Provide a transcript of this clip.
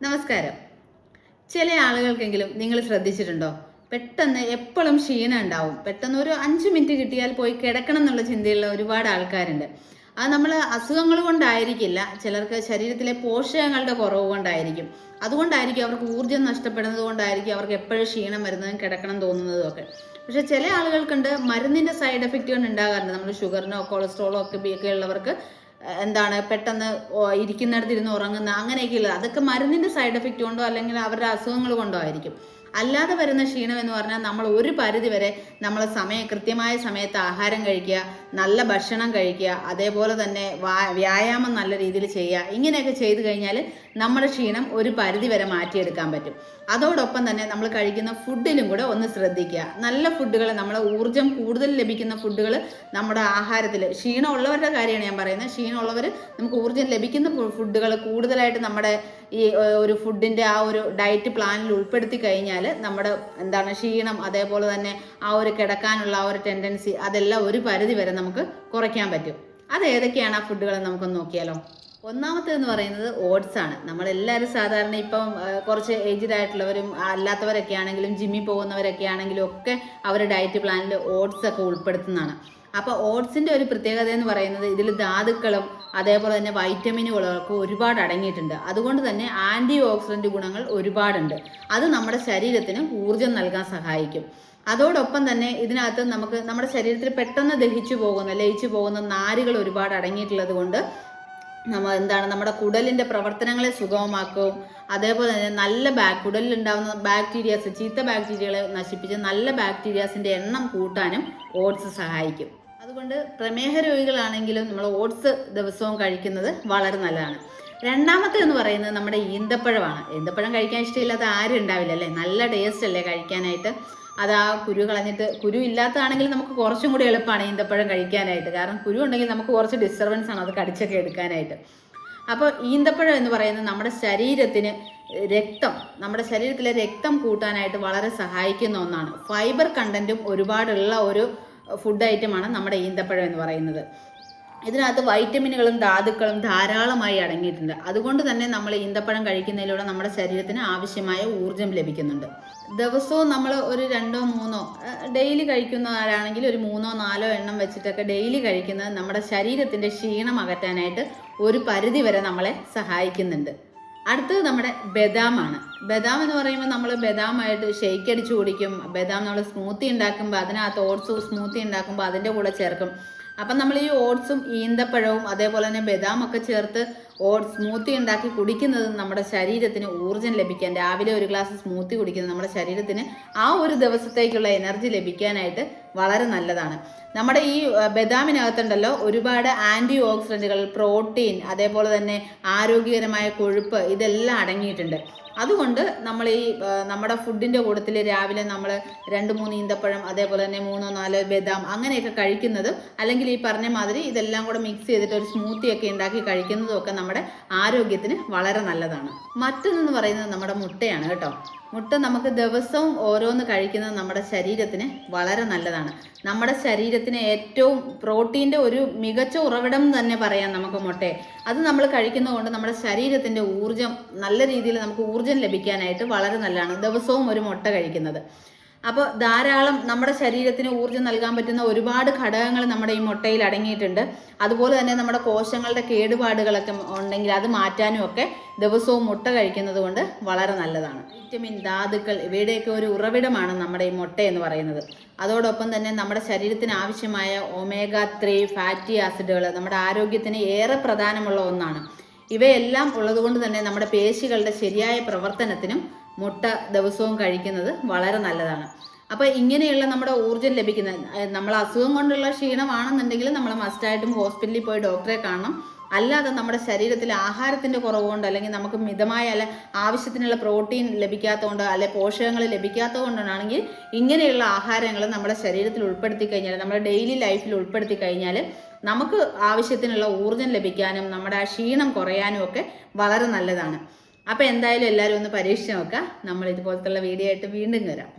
നമസ്കാരം. ചില ആളുകൾക്കെങ്കിലും നിങ്ങൾ ശ്രദ്ധിച്ചിട്ടുണ്ടോ? പെട്ടെന്ന് എപ്പോഴും ക്ഷീണം ഉണ്ടാവും. പെട്ടെന്ന് ഒരു അഞ്ച് മിനിറ്റ് കിട്ടിയാൽ പോയി കിടക്കണം എന്നുള്ള ചിന്തയുള്ള ഒരുപാട് ആൾക്കാരുണ്ട്. അത് നമ്മൾ അസുഖങ്ങൾ കൊണ്ടായിരിക്കില്ല ചിലർക്ക് ശരീരത്തിലെ പോഷകങ്ങളുടെ കുറവ് കൊണ്ടായിരിക്കും. അതുകൊണ്ടായിരിക്കും അവർക്ക് ഊർജം നഷ്ടപ്പെടുന്നത് കൊണ്ടായിരിക്കും അവർക്ക് എപ്പോഴും ക്ഷീണം വരുന്നതും കിടക്കണം തോന്നുന്നതും ഒക്കെ. പക്ഷെ ചില ആളുകൾക്കുണ്ട് മരുന്നിന്റെ സൈഡ് എഫക്റ്റ് കൊണ്ട് ഉണ്ടാകാറുണ്ട് നമ്മൾ ഷുഗറിനോ കൊളസ്ട്രോളോ ഒക്കെ ഒക്കെ ഉള്ളവർക്ക് എന്താണ് പെട്ടെന്ന് ഇരിക്കുന്നിടത്തിരുന്ന് ഉറങ്ങുന്ന അങ്ങനെയൊക്കെയുള്ള അതൊക്കെ മരുന്നിന്റെ സൈഡ് എഫക്റ്റ് കൊണ്ടോ അല്ലെങ്കിൽ അവരുടെ അസുഖങ്ങൾ കൊണ്ടോ ആയിരിക്കും. അല്ലാതെ വരുന്ന ക്ഷീണം എന്ന് പറഞ്ഞാൽ നമ്മൾ ഒരു പരിധി വരെ നമ്മൾ സമയം കൃത്യമായ സമയത്ത് ആഹാരം കഴിക്കുക നല്ല ഭക്ഷണം കഴിക്കുക അതേപോലെ തന്നെ വ്യായാമം നല്ല രീതിയിൽ ചെയ്യുക ഇങ്ങനെയൊക്കെ ചെയ്തു കഴിഞ്ഞാൽ നമ്മുടെ ക്ഷീണം ഒരു പരിധി വരെ മാറ്റിയെടുക്കാൻ പറ്റും. അതോടൊപ്പം തന്നെ നമ്മൾ കഴിക്കുന്ന ഫുഡിലും കൂടെ ഒന്ന് ശ്രദ്ധിക്കുക. നല്ല ഫുഡുകൾ നമ്മളെ ഊർജം കൂടുതൽ ലഭിക്കുന്ന ഫുഡുകൾ നമ്മുടെ ആഹാരത്തിൽ ക്ഷീണമുള്ളവരുടെ കാര്യമാണ് ഞാൻ പറയുന്നത്. ക്ഷീണമുള്ളവർ നമുക്ക് ഊർജം ലഭിക്കുന്ന ഫുഡുകൾ കൂടുതലായിട്ട് നമ്മുടെ ഈ ഒരു ഫുഡിന്റെ ആ ഒരു ഡയറ്റ് പ്ലാനിൽ ഉൾപ്പെടുത്തി കഴിഞ്ഞാൽ നമ്മുടെ എന്താണ് ക്ഷീണം അതേപോലെ തന്നെ ആ ഒരു കിടക്കാനുള്ള ആ ഒരു ടെൻഡൻസി അതെല്ലാം ഒരു പരിധി വരെ നമുക്ക് കുറയ്ക്കാൻ പറ്റും. അത് ഏതൊക്കെയാണ് ആ ഫുഡുകളെ നമുക്കൊന്ന് നോക്കിയാലോ? ഒന്നാമത്തേന്ന് പറയുന്നത് ഓട്സ് ആണ്. നമ്മളെല്ലാവരും സാധാരണ ഇപ്പം കുറച്ച് ഏജ്ഡ് ആയിട്ടുള്ളവരും അല്ലാത്തവരൊക്കെ ആണെങ്കിലും ജിമ്മിൽ പോകുന്നവരൊക്കെ ആണെങ്കിലും ഒക്കെ അവരുടെ ഡയറ്റ് പ്ലാനിൽ ഓട്സ് ഒക്കെ ഉൾപ്പെടുത്തുന്നതാണ്. അപ്പോൾ ഓട്സിന്റെ ഒരു പ്രത്യേകത എന്ന് പറയുന്നത് ഇതിൽ ധാതുക്കളും അതേപോലെ തന്നെ വൈറ്റമിനുകളൊക്കെ ഒരുപാട് അടങ്ങിയിട്ടുണ്ട്. അതുകൊണ്ട് തന്നെ ആന്റി ഓക്സിഡന്റ് ഗുണങ്ങൾ ഒരുപാടുണ്ട്. അത് നമ്മുടെ ശരീരത്തിന് ഊർജം നൽകാൻ സഹായിക്കും. അതോടൊപ്പം തന്നെ ഇതിനകത്ത് നമുക്ക് നമ്മുടെ ശരീരത്തിൽ പെട്ടെന്ന് ദഹിച്ചു പോകുന്ന ലയിച്ചു പോകുന്ന നാരുകൾ ഒരുപാട് അടങ്ങിയിട്ടുള്ളത് കൊണ്ട് നമ്മൾ എന്താണ് നമ്മുടെ കുടലിന്റെ പ്രവർത്തനങ്ങളെ സുഗമമാക്കും. അതേപോലെ തന്നെ നല്ല ബാക് കുടലിലുണ്ടാകുന്ന ബാക്ടീരിയാസ് ചീത്ത ബാക്ടീരിയകളെ നശിപ്പിച്ച് നല്ല ബാക്ടീരിയാസിന്റെ എണ്ണം കൂട്ടാനും ഓട്സ് സഹായിക്കും. അതുകൊണ്ട് പ്രമേഹ രോഗികളാണെങ്കിലും നമ്മൾ ഓട്സ് ദിവസവും കഴിക്കുന്നത് വളരെ നല്ലതാണ്. രണ്ടാമത്തെ എന്ന് പറയുന്നത് നമ്മുടെ ഈന്തപ്പഴമാണ്. ഈന്തപ്പഴം കഴിക്കാൻ ഇഷ്ടമില്ലാത്ത ആരും ഉണ്ടാവില്ല അല്ലേ? നല്ല ടേസ്റ്റ് അല്ലേ കഴിക്കാനായിട്ട്? അത് ആ കുരു കളഞ്ഞിട്ട് കുരു ഇല്ലാത്തതാണെങ്കിൽ നമുക്ക് കുറച്ചും കൂടി എളുപ്പമാണ് ഈന്തപ്പഴം കഴിക്കാനായിട്ട്. കാരണം കുരു ഉണ്ടെങ്കിൽ നമുക്ക് കുറച്ച് ഡിസ്റ്റർബൻസ് ആണ് അത് കടിച്ചൊക്കെ എടുക്കാനായിട്ട്. അപ്പോൾ ഈന്തപ്പഴം എന്ന് പറയുന്നത് നമ്മുടെ ശരീരത്തിന് രക്തം നമ്മുടെ ശരീരത്തിലെ രക്തം കൂട്ടാനായിട്ട് വളരെ സഹായിക്കുന്ന ഒന്നാണ്. ഫൈബർ കണ്ടന്റും ഒരുപാടുള്ള ഒരു ഫുഡ് ഐറ്റമാണ് നമ്മുടെ ഈന്തപ്പഴം എന്ന് പറയുന്നത്. ഇതിനകത്ത് വൈറ്റമിനുകളും ധാതുക്കളും ധാരാളമായി അടങ്ങിയിട്ടുണ്ട്. അതുകൊണ്ട് തന്നെ നമ്മൾ ഈന്തപ്പഴം കഴിക്കുന്നതിലൂടെ നമ്മുടെ ശരീരത്തിന് ആവശ്യമായ ഊർജം ലഭിക്കുന്നുണ്ട്. ദിവസവും നമ്മൾ ഒരു രണ്ടോ മൂന്നോ ഡെയിലി കഴിക്കുന്നവരാണെങ്കിൽ ഒരു മൂന്നോ നാലോ എണ്ണം വെച്ചിട്ടൊക്കെ ഡെയിലി കഴിക്കുന്നത് നമ്മുടെ ശരീരത്തിന്റെ ക്ഷീണം അകറ്റാനായിട്ട് ഒരു പരിധി വരെ നമ്മളെ സഹായിക്കുന്നുണ്ട്. അടുത്തത് നമ്മുടെ ബദാമാണ്. ബദാം എന്ന് പറയുമ്പോൾ നമ്മൾ ബദാമായിട്ട് ഷെയ്ക്ക് അടിച്ച് കുടിക്കും. ബദാം നമ്മൾ സ്മൂത്തി ഉണ്ടാക്കുമ്പോൾ അതിനകത്ത് ഓട്സ് സ്മൂത്തി ഉണ്ടാക്കുമ്പോൾ അതിന്റെ കൂടെ ചേർക്കും. അപ്പം നമ്മൾ ഈ ഓട്സും ഈന്തപ്പഴവും അതേപോലെ തന്നെ ബദാമൊക്കെ ചേർത്ത് ഓട്സ് സ്മൂത്തി ഉണ്ടാക്കി കുടിക്കുന്നത് നമ്മുടെ ശരീരത്തിന് ഊർജം ലഭിക്കാൻ രാവിലെ ഒരു ഗ്ലാസ് സ്മൂത്തി കുടിക്കുന്നത് നമ്മുടെ ശരീരത്തിന് ആ ഒരു ദിവസത്തേക്കുള്ള എനർജി ലഭിക്കാനായിട്ട് വളരെ നല്ലതാണ്. നമ്മുടെ ഈ ബദാമിനകത്തുണ്ടല്ലോ ഒരുപാട് ആന്റി ഓക്സിഡന്റുകൾ പ്രോട്ടീൻ അതേപോലെ തന്നെ ആരോഗ്യകരമായ കൊഴുപ്പ് ഇതെല്ലാം അടങ്ങിയിട്ടുണ്ട്. അതുകൊണ്ട് നമ്മൾ ഈ നമ്മുടെ ഫുഡിന്റെ കൂട്ടത്തിൽ രാവിലെ നമ്മൾ രണ്ട് മൂന്ന് ഈന്തപ്പഴം അതേപോലെ തന്നെ മൂന്നോ നാലോ ബദാം അങ്ങനെയൊക്കെ കഴിക്കുന്നത് അല്ലെങ്കിൽ ഈ പറഞ്ഞ മാതിരി ഇതെല്ലാം കൂടെ മിക്സ് ചെയ്തിട്ട് ഒരു സ്മൂത്തി ഒക്കെ ഉണ്ടാക്കി കഴിക്കുന്നതും ഒക്കെ നമ്മുടെ ആരോഗ്യത്തിന് വളരെ നല്ലതാണ്. മറ്റൊന്നെന്ന് പറയുന്നത് നമ്മുടെ മുട്ടയാണ് കേട്ടോ. മുട്ട നമുക്ക് ദിവസവും ഓരോന്ന് കഴിക്കുന്നത് നമ്മുടെ ശരീരത്തിന് വളരെ നല്ലതാണ്. നമ്മുടെ ശരീരത്തിന് ഏറ്റവും പ്രോട്ടീന്റെ ഒരു മികച്ച ഉറവിടം തന്നെ പറയാം നമുക്ക് മുട്ടയെ അത് നമ്മൾ കഴിക്കുന്നതുകൊണ്ട് നമ്മുടെ ശരീരത്തിന്റെ ഊർജം നല്ല രീതിയിൽ നമുക്ക് ഊർജം ലഭിക്കാനായിട്ട് വളരെ നല്ലതാണ്. ദിവസവും ഒരു മുട്ട കഴിക്കുന്നത്. അപ്പോൾ ധാരാളം നമ്മുടെ ശരീരത്തിന് ഊർജം നൽകാൻ പറ്റുന്ന ഒരുപാട് ഘടകങ്ങൾ നമ്മുടെ ഈ മുട്ടയിൽ അടങ്ങിയിട്ടുണ്ട്. അതുപോലെ തന്നെ നമ്മുടെ കോശങ്ങളുടെ കേടുപാടുകളൊക്കെ ഉണ്ടെങ്കിൽ അത് മാറ്റാനും ഒക്കെ ദിവസവും മുട്ട കഴിക്കുന്നത് കൊണ്ട് വളരെ നല്ലതാണ്. വിറ്റമിൻ ധാതുക്കൾ ഇവയുടെയൊക്കെ ഒരു ഉറവിടമാണ് നമ്മുടെ ഈ മുട്ട എന്ന് പറയുന്നത്. അതോടൊപ്പം തന്നെ നമ്മുടെ ശരീരത്തിന് ആവശ്യമായ ഒമേഗ ത്രീ ഫാറ്റി ആസിഡുകൾ നമ്മുടെ ആരോഗ്യത്തിന് ഏറെ പ്രധാനമുള്ള ഒന്നാണ്. ഇവയെല്ലാം ഉള്ളതുകൊണ്ട് തന്നെ നമ്മുടെ പേശികളുടെ ശരിയായ പ്രവർത്തനത്തിനും മുട്ട ദിവസവും കഴിക്കുന്നത് വളരെ നല്ലതാണ്. അപ്പോൾ ഇങ്ങനെയുള്ള നമ്മുടെ ഊർജം ലഭിക്കുന്ന നമ്മൾ അസുഖം കൊണ്ടുള്ള ക്ഷീണമാണെന്നുണ്ടെങ്കിൽ നമ്മൾ മസ്റ്റായിട്ടും ഹോസ്പിറ്റലിൽ പോയി ഡോക്ടറെ കാണണം. അല്ലാതെ നമ്മുടെ ശരീരത്തിൽ ആഹാരത്തിന്റെ കുറവുകൊണ്ട് അല്ലെങ്കിൽ നമുക്ക് മിതമായ അല്ല ആവശ്യത്തിനുള്ള പ്രോട്ടീൻ ലഭിക്കാത്തതുകൊണ്ടോ അല്ലെ പോഷകങ്ങൾ ലഭിക്കാത്തതുകൊണ്ടാണെങ്കിൽ ഇങ്ങനെയുള്ള ആഹാരങ്ങൾ നമ്മുടെ ശരീരത്തിൽ ഉൾപ്പെടുത്തി കഴിഞ്ഞാൽ നമ്മുടെ ഡെയിലി ലൈഫിൽ ഉൾപ്പെടുത്തി കഴിഞ്ഞാൽ നമുക്ക് ആവശ്യത്തിനുള്ള ഊർജം ലഭിക്കാനും നമ്മുടെ ആ ക്ഷീണം കുറയാനും ഒക്കെ വളരെ നല്ലതാണ്. അപ്പോൾ എന്തായാലും എല്ലാവരും ഒന്ന് പരീക്ഷിച്ച് നോക്കുക. നമ്മൾ ഇതുപോലത്തുള്ള വീഡിയോ ആയിട്ട് വീണ്ടും വരാം.